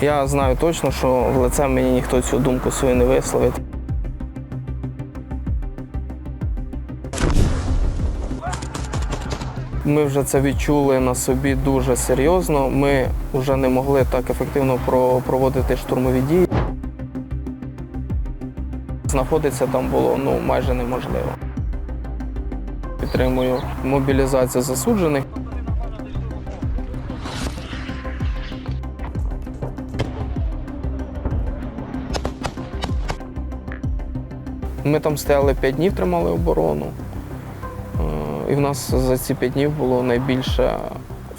Я знаю точно, що в лице мені ніхто цю думку свою не висловить. Ми вже це відчули на собі дуже серйозно. Ми вже не могли так ефективно проводити штурмові дії. Знаходитися там було ну, майже неможливо. Підтримую мобілізацію засуджених. Ми там стояли 5 днів, тримали оборону. Е, І в нас за ці 5 днів було найбільше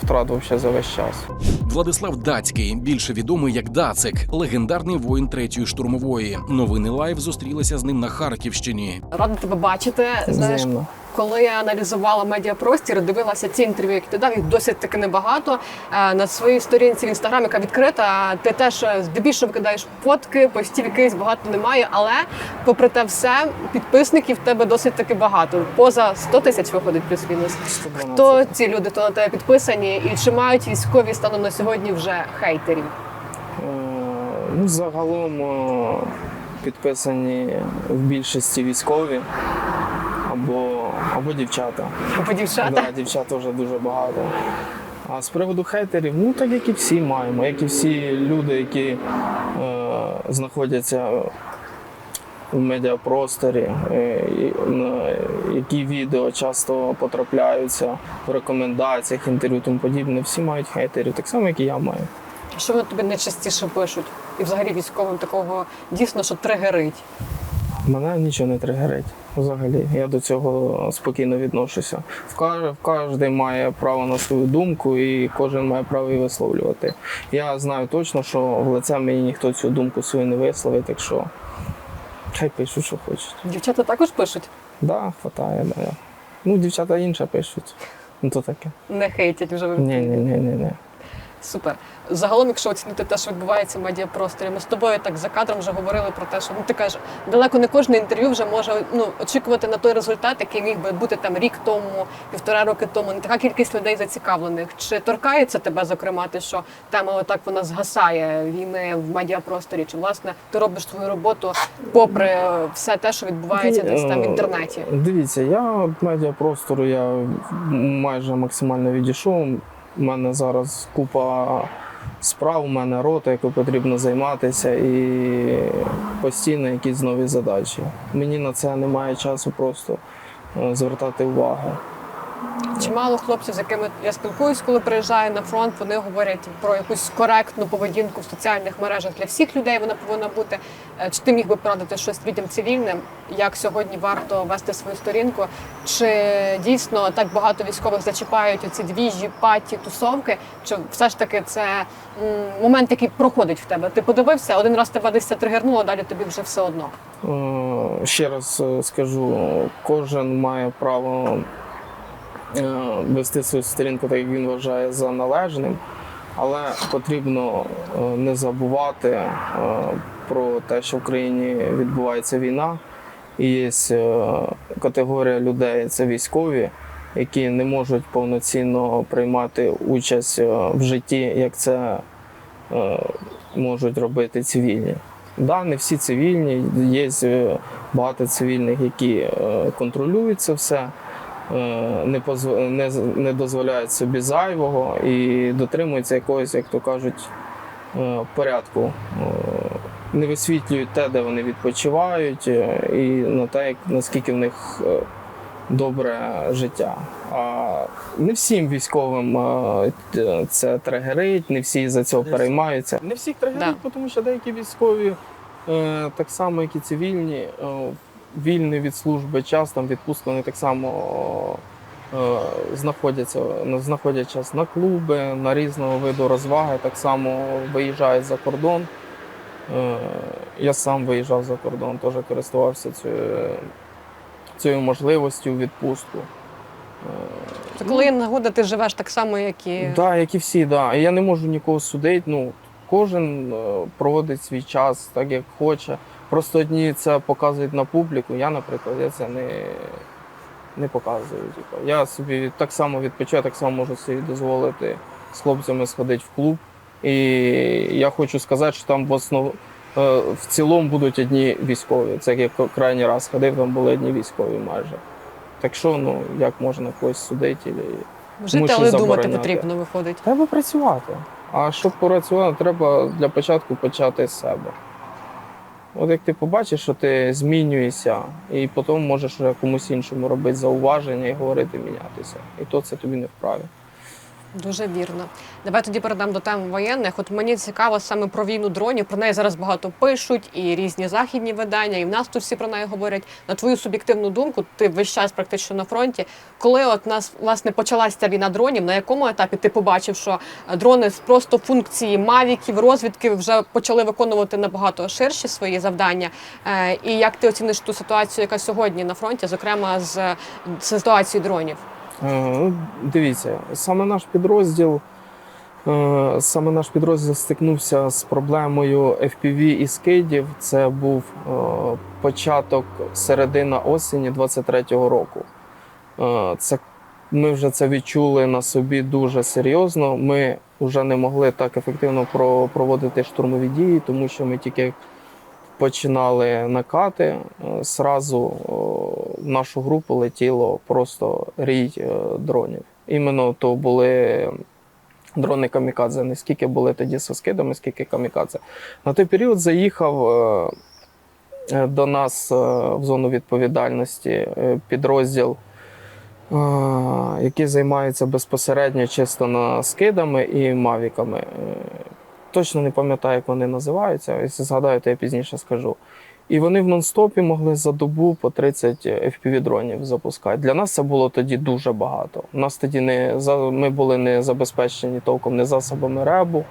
втрат взагалі за весь час. Владислав Дацький, більше відомий як Дацик, легендарний воїн третьої штурмової. Новини лайв зустрілися з ним на Харківщині. Рада тебе бачити. Знаєш, Взаємно. Коли я аналізувала медіапростір, дивилася ці інтерв'ю, які ти дав, їх досить таки небагато. Е, На своїй сторінці в інстаграм, яка відкрита, ти теж е, здебільшого викидаєш фотки, постів якихось багато немає. Але попри те все, підписників в тебе досить таки багато. Поза 100 тисяч виходить плюс-мінус. Хто ці люди, хто на тебе підписані, і чи мають військові станом на сьогодні вже хейтерів? Е, Ну, загалом підписані в більшості військові або, дівчата. Або дівчата? Да, дівчат вже дуже багато. А з приводу хейтерів, ну так як і всі маємо, як і всі люди, які е, знаходяться в медіапросторі, е, на які відео часто потрапляються в рекомендаціях, інтерв'ю тому подібне, всі мають хейтерів, так само, як і я маю. Що вони тобі найчастіше пишуть? І взагалі військовим такого дійсно, що тригерить. Мене нічого не тригерить. Взагалі, я до цього спокійно відношуся. В кожен, має право на свою думку, і кожен має право її висловлювати. Я знаю точно, що в лице мені ніхто цю думку свою не висловить, так що хай пишуть, що хочуть. Дівчата також пишуть, Да, хватає, да. Ну, дівчата інше пишуть. Ну то таке. не хейтять вже. Ні, ні, ні, ні, ні. Супер. Загалом, якщо оцінити те, що відбувається в медіапросторі, ми з тобою так за кадром вже говорили про те, що ну ти кажеш, далеко не кожне інтерв'ю вже може ну очікувати на той результат, який міг би бути там рік тому, півтора роки тому. Не така кількість людей зацікавлених. Чи торкається тебе, зокрема, те, що тема отак вона згасає війни в медіапросторі? Чи власне ти робиш свою роботу попри е, все те, що відбувається десь там в Е, інтернеті? Дивіться, я медіапростору я майже максимально відійшов. У мене зараз купа справ, у мене рота, якою потрібно займатися, і постійно якісь нові задачі. Мені на це немає часу просто е, звертати увагу. Чимало хлопців, з якими я спілкуюсь, коли приїжджаю на фронт, вони говорять про якусь коректну поведінку в соціальних мережах для всіх людей. Вона повинна бути. Е, Чи ти міг би порадити щось людям цивільним, як сьогодні варто вести свою сторінку? Чи дійсно так багато військових зачіпають оці двіжі, паті, тусовки? Чи все ж таки це момент, який проходить в тебе? Ти подивився, один раз тебе десь це тригернуло, далі тобі вже все одно. Е, Ще раз е, скажу, кожен має право вести свою сторінку так, як він вважає за належним, але потрібно е, не забувати е, про те, що в країні відбувається війна, і є е, категорія людей це військові. Які не можуть повноцінно приймати участь е, в житті, як це е, можуть робити цивільні. Да, не всі цивільні, є е, багато цивільних, які е, контролюють це все, е, не, позв... не, не дозволяють собі зайвого і дотримуються якогось, як то кажуть, е, порядку. Е, Не висвітлюють те, де вони відпочивають, е, і на те, як, наскільки в них е, добре життя. А не всім військовим е, це тригерить, не всі за цього переймаються. Не всіх тригерить, тому що деякі військові, е, так само, як і цивільні, е, вільний від служби час, там відпустка, вони так само е, знаходяться, ну, знаходять час на клуби, на різного виду розваги, так само виїжджають за кордон. Е, Я сам виїжджав за кордон, теж користувався цією, цією можливістю відпустку. Це коли є нагода, ти живеш так само, як і Так, да, як і всі, да. Я не можу нікого судити. Ну, кожен е, проводить свій час так, як хоче. Просто одні це показують на публіку. Я, наприклад, я це не, не показую. Типу. Я собі так само відпочиваю, так само можу собі дозволити з хлопцями сходити в клуб І я хочу сказати, що там в основ... е, в цілому будуть одні військові. Це як я крайній раз ходив, там були одні військові майже. Так що, ну, як можна когось судити? Жити, але думати потрібно виходить. Треба працювати. А щоб працювати, треба для початку почати з себе. От як ти побачиш, що ти змінюєшся, і потім можеш комусь іншому робити зауваження і говорити мінятися. І то це тобі не вправі. Дуже вірно. Давай тоді перейдемо до теми воєнних. От мені цікаво саме про війну дронів. Про неї зараз багато пишуть, і різні західні видання, і в нас тут всі про неї говорять. На твою суб'єктивну думку, ти весь час практично на фронті. Коли от нас власне почалася війна дронів, на якому етапі ти побачив, що дрони з просто функції мавіків, розвідки вже почали виконувати набагато ширші свої завдання? Е, І як ти оціниш ту ситуацію, яка сьогодні на фронті, зокрема з ситуацією дронів? Е, Ну, дивіться, саме наш підрозділ. е, Саме наш підрозділ стикнувся з проблемою FPV і скидів. Це був е, початок середина осені 23-го року. Це ми вже це відчули на собі дуже серйозно. Ми вже не могли так ефективно про- проводити штурмові дії, тому що ми тільки починали накати. е, Сразу в нашу групу летіло просто рій е, дронів. Іменно то були дрони камікадзе. Не скільки були тоді з скидами, скільки камікадзе. На той період заїхав е, е, до нас е, в зону відповідальності е, підрозділ. е, Який займається безпосередньо чисто на скидами і мавіками. Точно не пам'ятаю, як вони називаються. Якщо згадаю, то я пізніше скажу. І вони в нон-стопі могли за добу по 30 fpv дронів запускати. Для нас це було тоді дуже багато. У нас тоді не за- ми були не забезпечені толком не засобами ребу,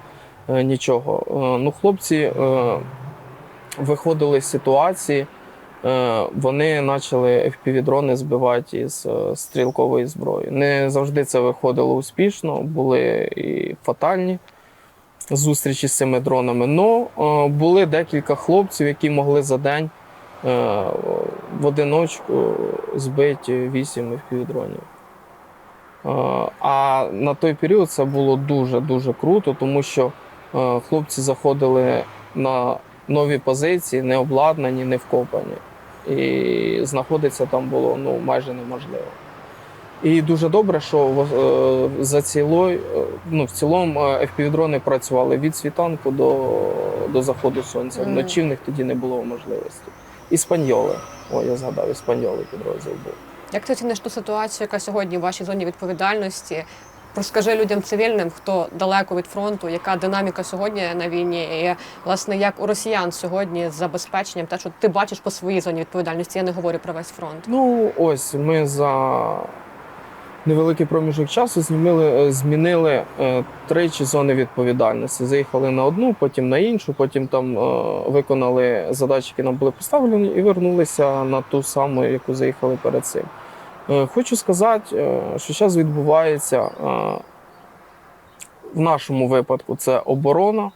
е, нічого. Е, Ну, хлопці е, виходили з ситуації, вони почали fpv дрони збивати із стрілкової зброї. Не завжди це виходило успішно, були і фатальні зустрічі з цими дронами. Но е, були декілька хлопців, які могли за день е, в одиночку збити 8 FPV-дронів. Е, А на той період це було дуже-дуже круто, тому що хлопці заходили на нові позиції, не обладнані, не вкопані. І знаходитися там було ну, майже неможливо. І дуже добре, що е, за цілою, е, ну, в цілому е, FPV-дрони працювали від світанку до, до заходу сонця. Вночі в них тоді не було можливості. Іспаньоли. О, я згадав, іспаньоли підрозділ був. Як ти оціниш ту ситуацію, яка сьогодні в вашій зоні відповідальності? Розкажи людям цивільним, хто далеко від фронту, яка динаміка сьогодні на війні, і власне як у росіян сьогодні з забезпеченням, те, що ти бачиш по своїй зоні відповідальності. Я не говорю про весь фронт. Ну, ось ми за невеликий проміжок часу змінили, е, змінили е, тричі зони відповідальності. Заїхали на одну, потім на іншу, потім там е, виконали задачі, які нам були поставлені, і вернулися на ту саму, яку заїхали перед цим. Хочу сказати, що зараз відбувається в нашому випадку це оборона.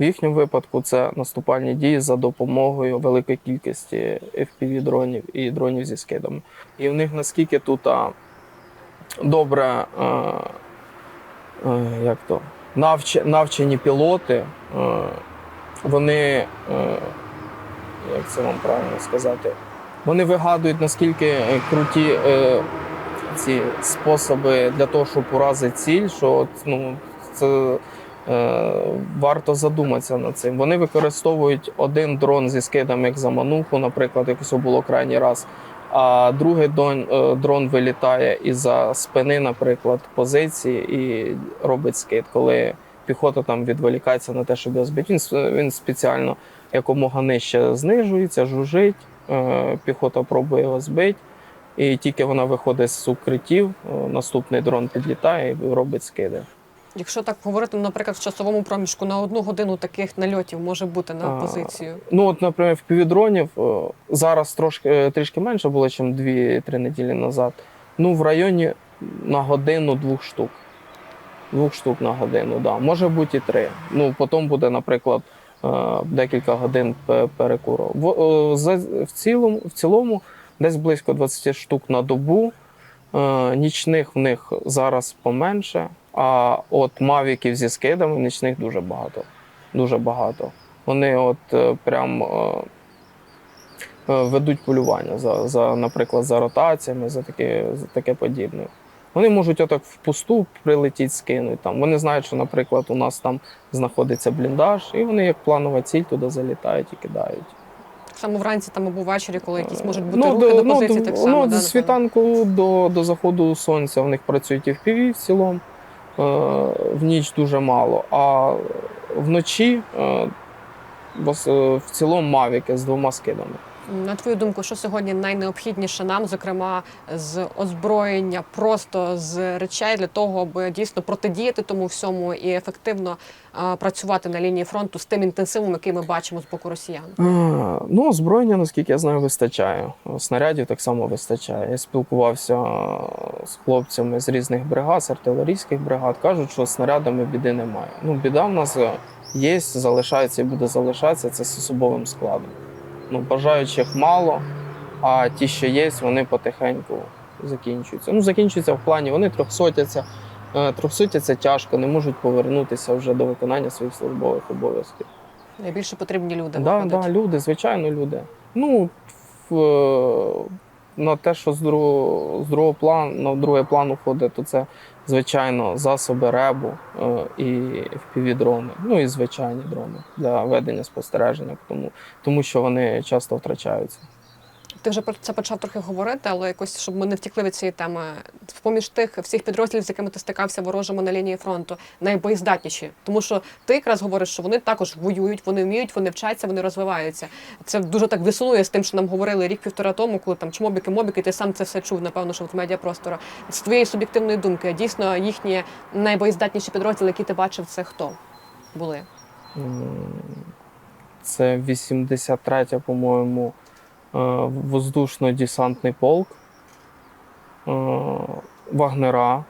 В їхньому випадку це наступальні дії за допомогою великої кількості fpv дронів і дронів зі скидами. І в них наскільки тут добре е, е, як то, навч, навчені пілоти, е, вони, як це вам правильно сказати, вони вигадують наскільки круті ці способи для того, щоб уразити ціль, що ну, це варто задуматися над цим. Вони використовують один дрон зі скидом, як замануху, наприклад, якось було крайній раз. А другий е, дрон вилітає із-за спини, наприклад, позиції і робить скид, коли піхота там відволікається на те, щоб його збити. Він, він спеціально якомога нижче знижується, жужить, е, піхота пробує його збити. І тільки вона виходить з укриттів, е, наступний дрон підлітає і робить скиди. Якщо так говорити, ну, наприклад, в часовому проміжку на одну годину таких нальотів може бути на А, позицію. Ну, от, наприклад, в півдронів зараз трошки е, трішки менше було, ніж 2-3 неділі назад. Ну, в районі на годину двох штук. Двох штук на годину, да. Може бути і три. Ну, потім буде, наприклад, е, декілька годин пе- перекуру. В, е, в, цілому, в цілому десь близько 20 штук на добу. Е, Нічних в них зараз поменше. А от мавіків зі скидами нічних дуже багато. Дуже багато. Вони от е, прям е, е, ведуть полювання за, за, наприклад, за ротаціями, за таке, за таке подібне. Вони можуть отак впусту прилетіти, скинуть там. Вони знають, що, наприклад, у нас там знаходиться бліндаж, і вони як планова ціль туди залітають і кидають. Так само вранці там або ввечері, коли якісь можуть бути ну, рухи до ну, позиції, до- так само. Ну, да, з світанку до, до заходу сонця в них працюють і в піві в цілому, в ніч дуже мало. А вночі е, е, в цілому мавіки з двома скидами. На твою думку, що сьогодні найнеобхідніше нам, зокрема з озброєння, просто з речей для того, аби дійсно протидіяти тому всьому і ефективно а, працювати на лінії фронту з тим інтенсивом, який ми бачимо з боку росіян? Е, Ну, озброєння, наскільки я знаю, вистачає. Снарядів так само вистачає. Я спілкувався з хлопцями з різних бригад, з артилерійських бригад. Кажуть, що снарядами біди немає. Ну, біда в нас є, залишається і буде залишатися це з особовим складом. Ну, бажаючих мало, а ті, що є, вони потихеньку закінчуються. Ну, закінчуються в плані, вони трьохсотяться, е, трьохсотяться тяжко, не можуть повернутися вже до виконання своїх службових обов'язків. Найбільше потрібні люди Да, да, люди, звичайно, люди. Ну, в, е, на те, що з другого, з другого плану, на другий план уходить, то це, звичайно, засоби ребу е, і FPV-дрони, ну і звичайні дрони для ведення спостереження, тому, тому що вони часто втрачаються. Ти вже про це почав трохи говорити, але якось щоб ми не втікли від цієї теми. Поміж тих всіх підрозділів, з якими ти стикався ворожими на лінії фронту, найбоєздатніші. Тому що ти якраз говориш, що вони також воюють, вони вміють, вони вчаться, вони розвиваються. Це дуже так висунує з тим, що нам говорили рік-півтора тому, коли там чмобіки, мобіки, ти сам це все чув, напевно, що в медіапростору. З твоєї суб'єктивної думки, дійсно їхні найбоєздатніші підрозділи, які ти бачив, це хто були? Це 83-я, по-моєму, воздушно-десантний полк, е, Вагнера,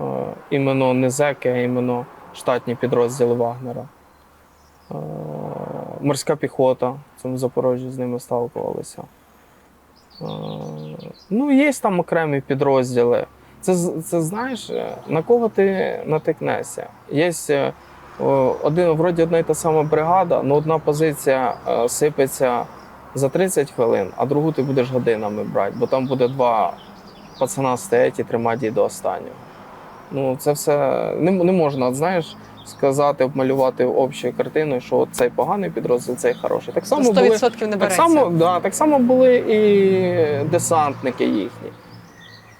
е, іменно не зеки, а іменно штатні підрозділи Вагнера. Е, Морська піхота, це в Запорожжі з ними сталкувалися. Е, Ну, є там окремі підрозділи. Це, це знаєш, е, на кого ти натикнешся. Є е, один, вроді одна й та сама бригада, але одна позиція е, сипеться за 30 хвилин, а другу ти будеш годинами брати, бо там буде два пацана стоять і тримати її до останнього. Ну, це все не, не можна, от, знаєш, сказати, обмалювати общою картиною, що от цей поганий підрозділ, цей хороший. Так само 100% були, не так само, да, так само були і десантники їхні.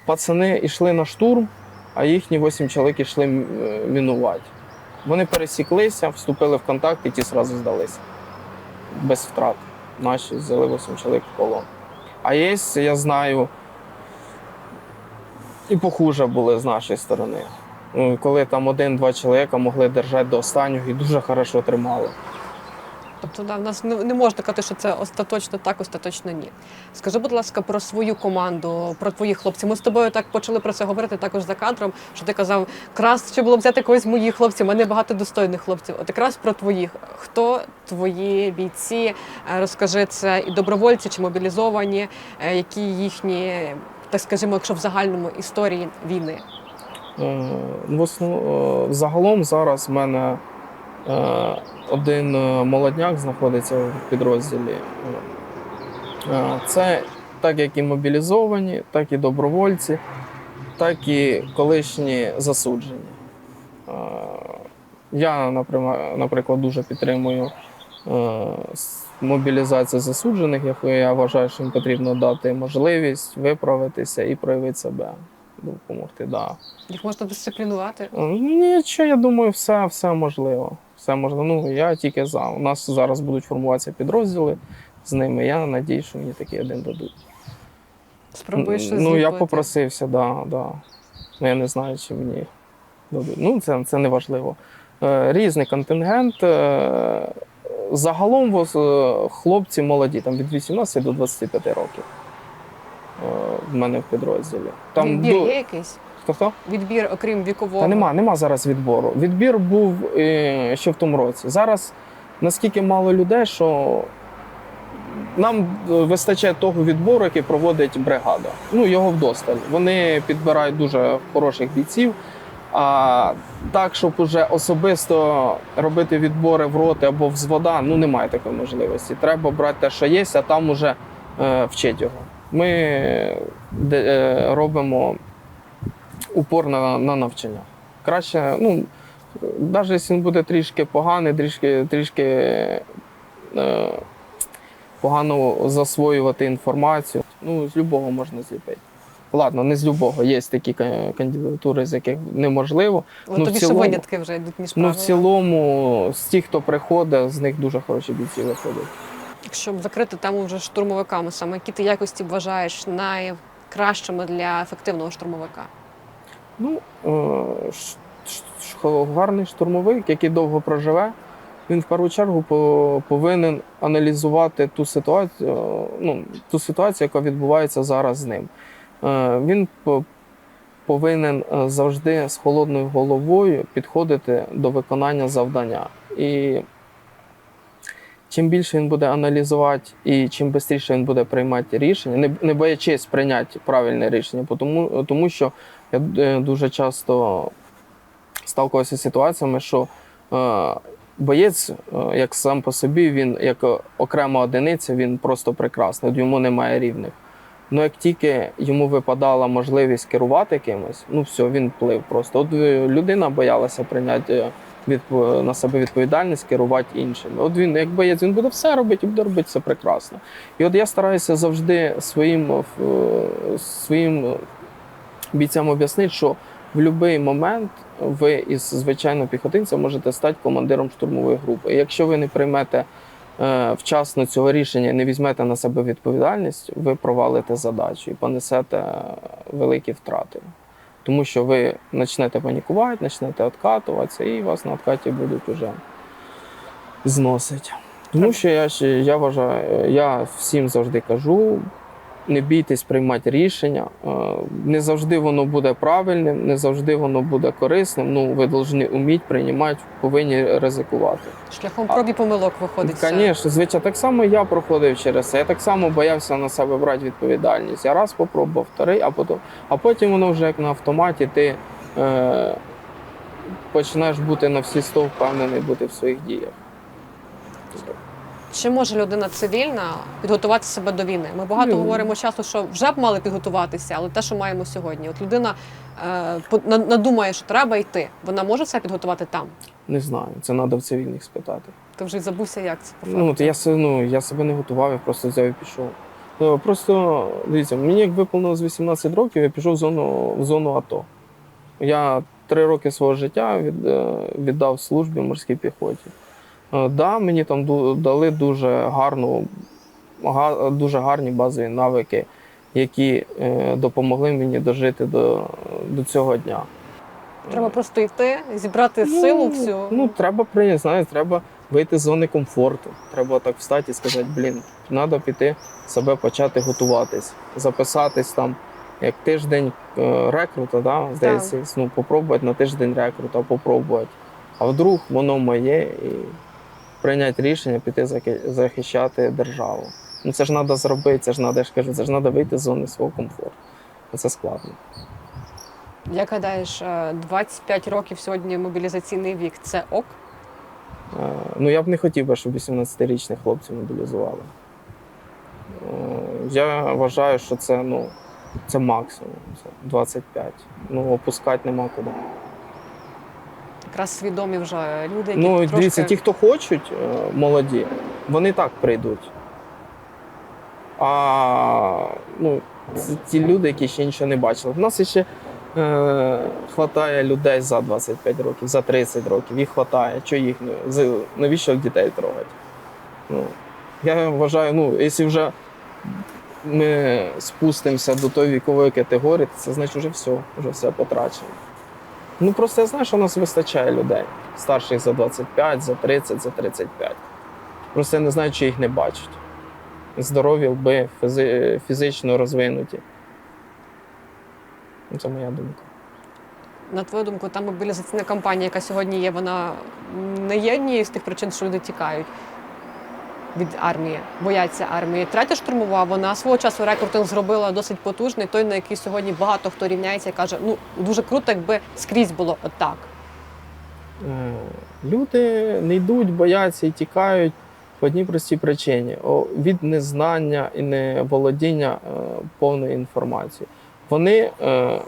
Пацани йшли на штурм, а їхні 8 чоловік йшли мінувати. Вони пересіклися, вступили в контакт і ті зразу здалися. Без втрат. Наші взяли 8 чоловік в полон. А є, я знаю, і похуже були з нашої сторони. Ну, Коли там один-два чоловіка могли держати до останнього і дуже хорошо тримали. Тобто да, в нас не, можна казати, що це остаточно так, остаточно ні. Скажи, будь ласка, про свою команду, про твоїх хлопців. Ми з тобою так почали про це говорити також за кадром, що ти казав, краще було взяти когось моїх хлопців, у мене багато достойних хлопців. От якраз про твоїх. Хто твої бійці? Е, Розкажи це і добровольці чи мобілізовані, е, які їхні, так скажімо, якщо в загальному історії війни. Е, В основ... е, Загалом зараз в мене один е, молодняк знаходиться в підрозділі. Е, Це так як і мобілізовані, так і добровольці, так і колишні засуджені. Е, Я, наприклад, дуже підтримую е, мобілізацію засуджених, яку я вважаю, що їм потрібно дати можливість виправитися і проявити себе, допомогти. Да. Їх можна дисциплінувати. Нічого, я думаю, все, все можливо. Все можливо. Ну, я тільки за. У нас зараз будуть формуватися підрозділи з ними. Я надію, що мені такий один дадуть. Спробуєш щось ну, я зліпити. попросився, да, да. Ну, я не знаю, чи мені дадуть. Ну, це, це не важливо. Е, різний контингент. Е, загалом е, хлопці молоді, там від 18 до 25 років. В мене в підрозділі. Там Відбір є якийсь? Хто хто? Відбір, окрім вікового. Та нема, нема зараз відбору. Відбір був е, ще в тому році. Зараз наскільки мало людей, що нам е, вистачає того відбору, який проводить бригада. Ну, його вдосталь. Вони підбирають дуже хороших бійців. А так, щоб уже особисто робити відбори в роти або в взвода, ну немає такої можливості. Треба брати те, що є, а там уже е, вчить його. Ми де, е, робимо упор на, на навчання. Краще, ну, навіть якщо він буде трішки поганий, трішки, трішки е, погано засвоювати інформацію, ну, з любого можна зліпити. Ладно, не з любого. Є такі кандидатури, з яких неможливо. Але Ну, тобі ще винятки вже йдуть між Ну, в цілому, з тих, хто приходить, з них дуже хороші бійці виходять. Якщо закрити тему вже штурмовиками, саме які ти якості вважаєш найкращими для ефективного штурмовика? Ну, е, гарний штурмовик, який довго проживе, він в першу чергу повинен аналізувати ту ситуацію, е, ну, ту ситуацію, яка відбувається зараз з ним. Е, Він повинен завжди з холодною головою підходити до виконання завдання. І чим більше він буде аналізувати і чим швидше він буде приймати рішення, не боячись прийняти правильне рішення, тому, тому що я е, дуже часто сталкувався з ситуаціями, що е, боєць, е, як сам по собі, він як окрема одиниця, він просто прекрасний, йому немає рівних. Ну як тільки йому випадала можливість керувати кимось, ну все, він плив просто. От людина боялася прийняти відп- на себе відповідальність, керувати іншими. От він, як боєць, він буде все робити і буде робити все прекрасно. І от я стараюся завжди своїм, своїм бійцям об'яснити, що в будь-який момент ви із звичайного піхотинця можете стати командиром штурмової групи. І якщо ви не приймете е, вчасно цього рішення і не візьмете на себе відповідальність, ви провалите задачу і понесете великі втрати. Тому що ви почнете панікувати, почнете відкатуватися, і вас на відкаті будуть вже зносити. Тому що я, я вважаю, я всім завжди кажу: не бійтесь приймати рішення. Е, Не завжди воно буде правильним, не завжди воно буде корисним. Ну, ви повинні вміти приймати, повинні ризикувати. Шляхом проб і помилок виходить. Звісно, звичайно, так само я проходив через це. Я так само боявся на себе брати відповідальність. Я раз спробував, вторий, а потім, а потім воно вже як на автоматі, ти е, починаєш бути на всі сто впевнений бути в своїх діях. Чи може людина цивільна підготувати себе до війни? Ми багато Ну. говоримо часто, що вже б мали підготуватися, але те, що маємо сьогодні, от людина е, надумає, що треба йти. Вона може себе підготувати там. Не знаю, це треба в цивільних спитати. Ти вже й забувся, як це по Ну, факту. от я, ну, я себе не готував, я просто взяв і пішов. Ну, просто дивіться, мені як виповнилось 18 років, я пішов в зону, в зону АТО. Я три роки свого життя від, е, віддав службі в морській піхоті. Е, Да, мені там дали дуже гарну, дуже гарні базові навики, які е, допомогли мені дожити до, до цього дня. Треба просто йти, зібрати силу всю. Ну, треба прийняти, знаєш, треба вийти з зони комфорту. Треба так встати і сказати, блін, треба піти себе почати готуватись, записатись там як тиждень е, рекрута, да, здається, ну, попробувати на тиждень рекрута, попробувати. А вдруг воно моє і прийняти рішення піти захищати державу. Ну це ж треба зробити, це ж треба, я ж кажу, це ж треба вийти з зони свого комфорту. Це складно. Як гадаєш, е, 25 років сьогодні мобілізаційний вік це ок? Е, Ну, я б не хотів би, щоб 18-річних хлопців мобілізували. Е, Я вважаю, що це, ну, це максимум. Це 25. Ну, опускати нема куди. Якраз свідомі вже люди, які Ну, трошки... дивіться, ті, хто хочуть, е, молоді, вони так прийдуть. А ну, це ті люди, які ще нічого не бачили. В нас ще е, хватає людей за 25 років, за 30 років. Їх хватає. Чого їх навіщо дітей трогати? Ну, я вважаю, ну, якщо вже ми спустимося до тої вікової категорії, то це значить вже все, вже все потрачено. Ну просто я знаю, що у нас вистачає людей. Старших за 25, за 30, за 35. Просто я не знаю, чи їх не бачать. Здорові лби, фізи- фізично розвинуті. Ну, Це моя думка. На твою думку, та мобілізаційна кампанія, яка сьогодні є, вона не є однією з тих причин, що люди тікають. Від армії, бояться армії. Третя штурмова, вона свого часу рекрутинг зробила досить потужний, той, на який сьогодні багато хто рівняється і каже, ну дуже круто, якби скрізь було отак. Е, Люди не йдуть, бояться і тікають по одній простій причині від незнання і неволодіння е, повної інформації. Вони е,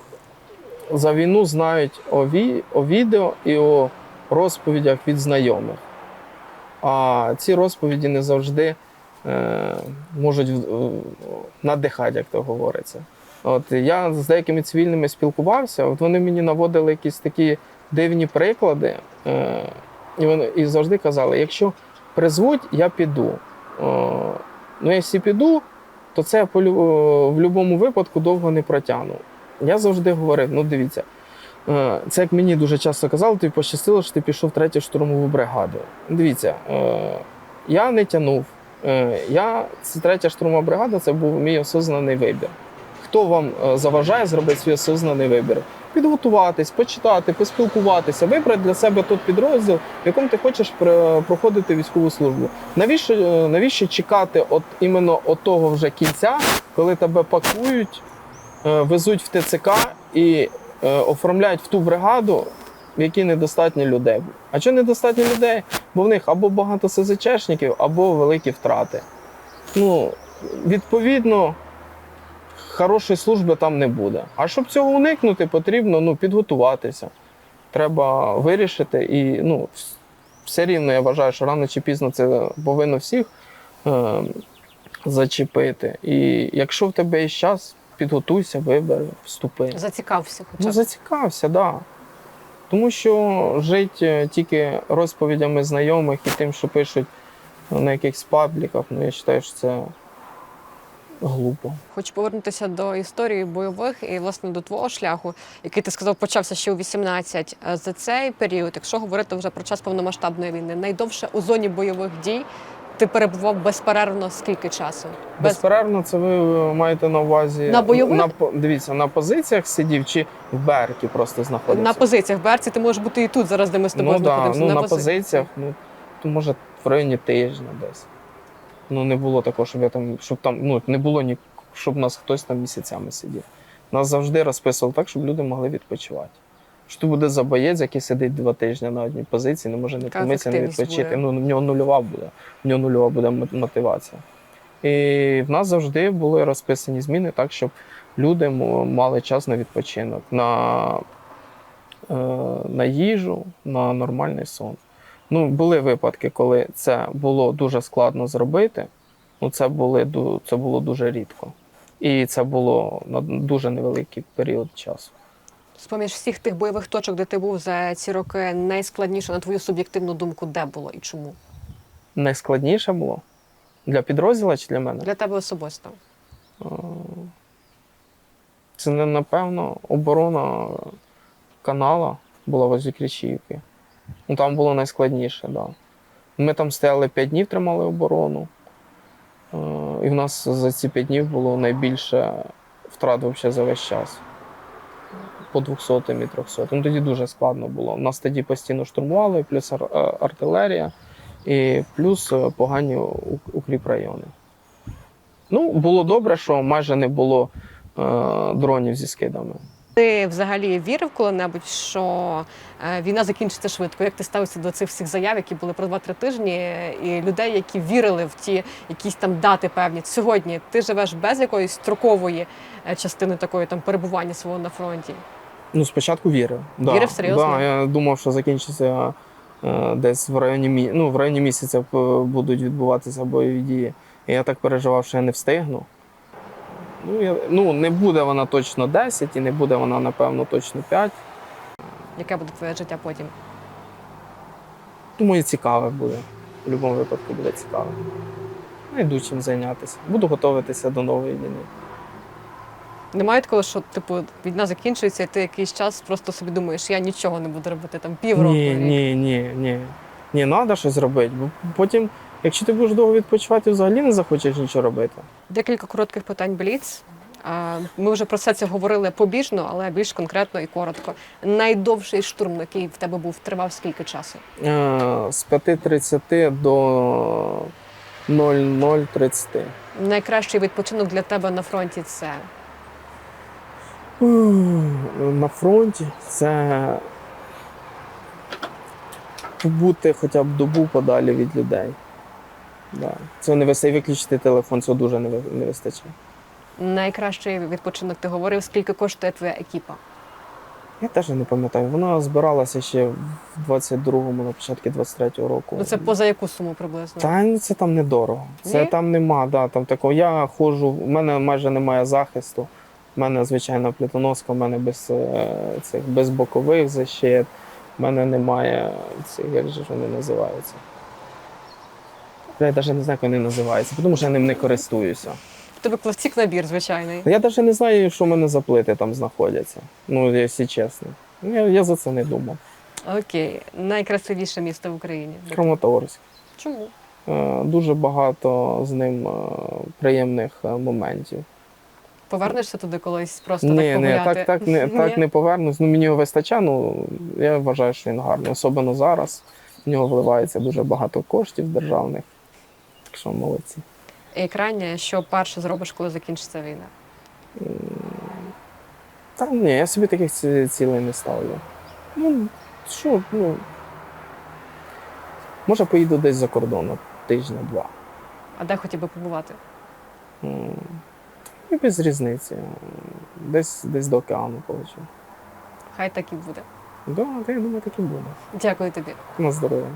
за війну знають о відео і о розповідях від знайомих. А ці розповіді не завжди е, можуть е, надихати, як то говориться. От я з деякими цивільними спілкувався, от вони мені наводили якісь такі дивні приклади, е, і, вони, і завжди казали: якщо призвуть, я піду. Е, ну, якщо піду, то це в будь-якому випадку довго не протягну. Я завжди говорив: ну дивіться, це як мені дуже часто казали, тобі пощастило, що ти пішов третю штурмову бригаду. Дивіться, е, я не тягнув. Е, Я, це третя штурмова бригада, це був мій осознаний вибір. Хто вам е, заважає зробити свій осознаний вибір? Підготуватись, почитати, поспілкуватися, вибрати для себе той підрозділ, в якому ти хочеш проходити військову службу. Навіщо, е, навіщо чекати от іменно того вже кінця, коли тебе пакують, е, везуть в ТЦК і е, оформляють в ту бригаду, в якій недостатньо людей. А чого недостатньо людей? Бо в них або багато СЗЧшників, або великі втрати. Ну, відповідно, хорошої служби там не буде. А щоб цього уникнути, потрібно ну, підготуватися. Треба вирішити. І ну, все рівно я вважаю, що рано чи пізно це повинно всіх е, зачепити. І якщо в тебе є час, підготуйся, вибери, вступи. Зацікався, хоча Ну, зацікався, так. Да. Тому що жити тільки розповідями знайомих і тим, що пишуть на якихось пабліках, ну я вважаю, що це глупо. Хочу повернутися до історії бойових і власне до твого шляху, який ти сказав, почався ще у 18. Е, За цей період, якщо говорити вже про час повномасштабної війни, найдовше у зоні бойових дій ти перебував безперервно скільки часу? Без Безперервно, це ви маєте на увазі На бойових? на дивіться, на позиціях сидів чи в берекі просто знаходився? на позиціях в Берці ти можеш бути і тут зараз, де ми з тобою ну, да, ну, на, пози- позиціях, ну то, може в районі тижня десь. Ну не було такого, щоб я там, щоб там, ну не було ні, щоб нас хтось там місяцями сидів. Нас завжди розписували так, щоб люди могли відпочивати. Що тут буде за боєць, який сидить два тижні на одній позиції, не може не помитися, не відпочити. Ну, в нього нульова буде. В нього нульова буде мотивація. І в нас завжди були розписані зміни так, щоб люди мали час на відпочинок, на, е, на їжу, на нормальний сон. Ну, були випадки, коли це було дуже складно зробити. Ну, це, були, це було дуже рідко. І це було на дуже невеликий період часу. З-поміж всіх тих бойових точок, де ти був за ці роки, найскладніше, на твою суб'єктивну думку, де було і чому? Найскладніше було для підрозділу чи для мене? Для тебе особисто. Е, Це не напевно оборона канала була возле Кричівки. Ну там було найскладніше, Да. Ми там стояли 5 днів, тримали оборону. Е, І в нас за ці 5 днів було найбільше втрат взагалі за весь час. По 200 і 300. Ну тоді дуже складно було. Нас тоді постійно штурмували, плюс е, артилерія, і плюс е, погані у- укріпрайони. Ну, було добре, що майже не було е, дронів зі скидами. Ти взагалі вірив коли-небудь, що е, війна закінчиться швидко? Як ти ставився до цих всіх заяв, які були про 2-3 тижні, і людей, які вірили в ті якісь там дати певні? Сьогодні ти живеш без якоїсь строкової частини такої там перебування свого на фронті? Ну, спочатку вірив. Да. Вірив серйозно? Да, я думав, що закінчиться е, десь в районі, ну, в районі місяця е, будуть відбуватися бойові дії. І я так переживав, що я не встигну. Ну, я... ну, не буде вона точно 10 і не буде вона, напевно, точно 5. Яке буде твоє життя потім? Думаю, цікаве буде. В будь-якому випадку буде цікаве. Найду чим зайнятися. Буду готуватися до нової війни. Немає такого, що типу війна закінчується, і ти якийсь час просто собі думаєш, я нічого не буду робити там півроку. Ні, рік. ні, ні, ні. Ні, треба щось робити. Бо потім, якщо ти будеш довго відпочивати, взагалі не захочеш нічого робити. Декілька коротких питань Бліц. А, Ми вже про все це говорили побіжно, але більш конкретно і коротко. Найдовший штурм, який в тебе був, тривав скільки часу? Е, З 5.30 до 0030. Найкращий відпочинок для тебе на фронті це На фронті це побути хоча б добу подалі від людей. Да. Це не вистачає виключити телефон, цього дуже не, ви- не вистачає. найкращий відпочинок. Ти говорив, скільки коштує твоя екіпа? Я теж не пам'ятаю. Вона збиралася ще в 22-му, на початку 23-го року. Ну це поза яку суму приблизно? Та це там недорого. Це Ні? там нема, да, там такого. Я ходжу, в мене майже немає захисту. У мене звичайна плитоноска, в мене без е, цих без бокових защит. У мене немає цих, як же вони називаються. Я навіть не знаю, як вони називаються, тому що я ним не користуюся. В тебе класик набір звичайний. Я навіть не знаю, що в мене за плити там знаходяться. Ну, якщо чесно. Я, я за це не думав. Окей, найкрасивіше місто в Україні. Краматорськ. Чому? Е, Дуже багато з ним е, приємних моментів. Повернешся туди колись просто Ні, так ні, так, так, не, так не повернусь. Ну, мені його вистачає, ну я вважаю, що він гарний. Особливо зараз. В нього вливається дуже багато коштів державних. Так що молодці. І крайнє, що перше зробиш, коли закінчиться війна? Та ні, я собі таких цілей не ставлю. Ну, що, ну. Може, поїду десь за кордон тижня-два. А де хотів би побувати? І без різниці. Десь, десь до океану полечу. Хай так і буде. Да, я думаю, так і буде. Дякую тобі. На здоров'я.